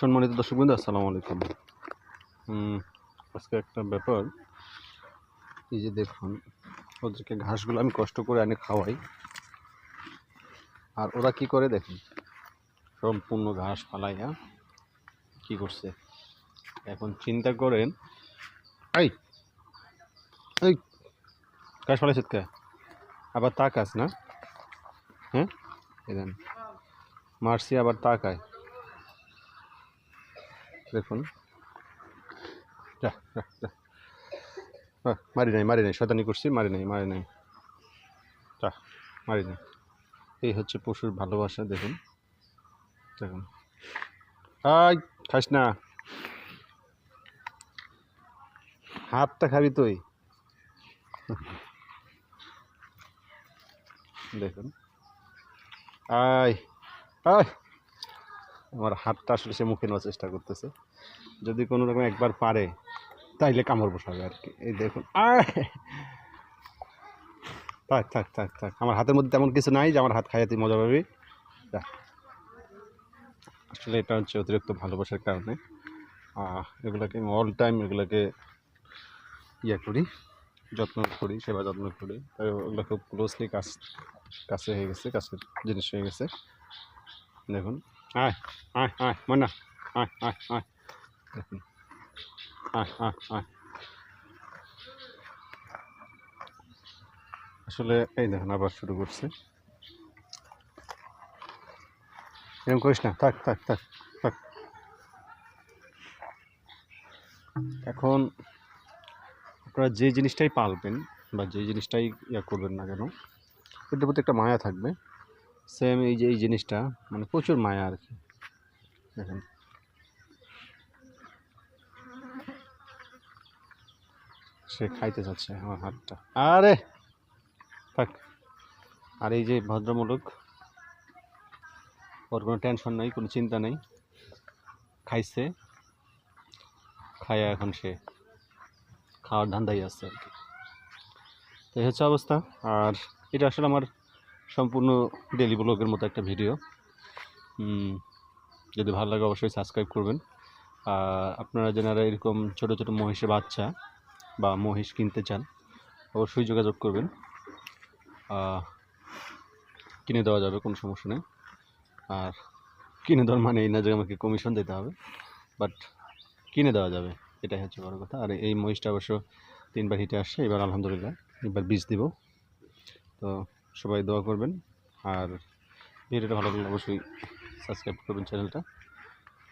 সম্মানিত দর্শক বন্ধু আসসালামু আলাইকুম। আজকে একটা ব্যাপার। এই যে দেখুন, ওদেরকে ঘাসগুলো আমি কষ্ট করে আনি খাওয়াই। আর ওরা কি করে দেখুন? সম্পূর্ণ ঘাস ফালাইয়া কি করছে? এখন চিন্তা করেন, এই এই, ঘাস ফালাইছে কে? আবার তাকাস না? হ্যাঁ? এই দেন, মারছি আবার তাকায় দেখুন। যা যা যা। মারি নাই মারি নাই, শয়তানি করছি, মারি নাই মারি নাই। যা, মারি নাই। এই হচ্ছে পশুর ভালোবাসা, দেখুন। দেখুন। আই খাস না। হাতটা খাবি তুই। দেখুন। আয় আয়। আমার হাতটা আসলে সে মুখে নেওয়ার চেষ্টা করতেছে। যদি কোনো রকম একবার পারে, তাইলে কামড় বসাবে আর কি। এই দেখুন আয়! থাক থাক থাক থাক। আমার হাতের মধ্যে তেমন কিছু নাই যে আমার হাত খাইয়ে তুই মজা পাবি। আসলে এটা হচ্ছে অতিরিক্ত ভালোবাসার কারণে। এগুলোকে আমি অল টাইম এগুলোকে ইয়ে করি, যত্ন করি, সেবা যত্ন করি। তাই ওগুলো খুব ক্লোজলি কাছ কাছে হয়ে গেছে, কাছের জিনিস হয়ে গেছে। দেখুন। আয় আয় আয় মান্না আয় আয় আয় আয় আয় আয় আসলে এই দেখুন আবার শুরু করছে। এরকম করিস না, থাক থাক থাক থাক। এখন আপনারা যে জিনিসটাই পালবেন বা যে জিনিসটাই ইয়া করবেন না কেন এটার প্রতি একটা মায়া থাকবে। সেম এই যে, এই জিনিসটা মানে প্রচুর মায়া আর কি। দেখেন। সে খাইতে যাচ্ছে আমার হাতটা। আরে! থাক। আর এই যে ভদ্রমূলক, ওর কোনো টেনশন নেই, কোনো চিন্তা নেই। খাইছে। খায়া এখন সে খাওয়ার ধান্দাই আছে আর কি। তো এই হচ্ছে অবস্থা। আর এটা আসলে আমার সম্পূর্ণ ডেলি ব্লগের মতো একটা ভিডিও যদি ভালো লাগে অবশ্যই সাবস্ক্রাইব করবেন। আর আপনারা যারা এরকম ছোট ছোট মহিষের বাচ্চা বা মহিষ কিনতে চান, অবশ্যই যোগাযোগ করবেন। কিনে দেওয়া যাবে, কোনো সমস্যা নেই। আর কিনে দেওয়ার মানে এই না যে আমাকে কমিশন দিতে হবে বাট কিনে দেওয়া যাবে, এটাই হচ্ছে বড় কথা। আর এই মহিষটা অবশ্য তিনবার হিটে আসছে, এবার আলহামদুলিল্লাহ, এবার বীজ দিব। তো সবাই দোয়া করবেন। আর ভিডিওটা ভালো লাগলে অবশ্যই সাবস্ক্রাইব করবেন চ্যানেলটা।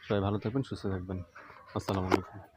সবাই ভালো থাকবেন, সুস্থ থাকবেন। আসসালামু আলাইকুম।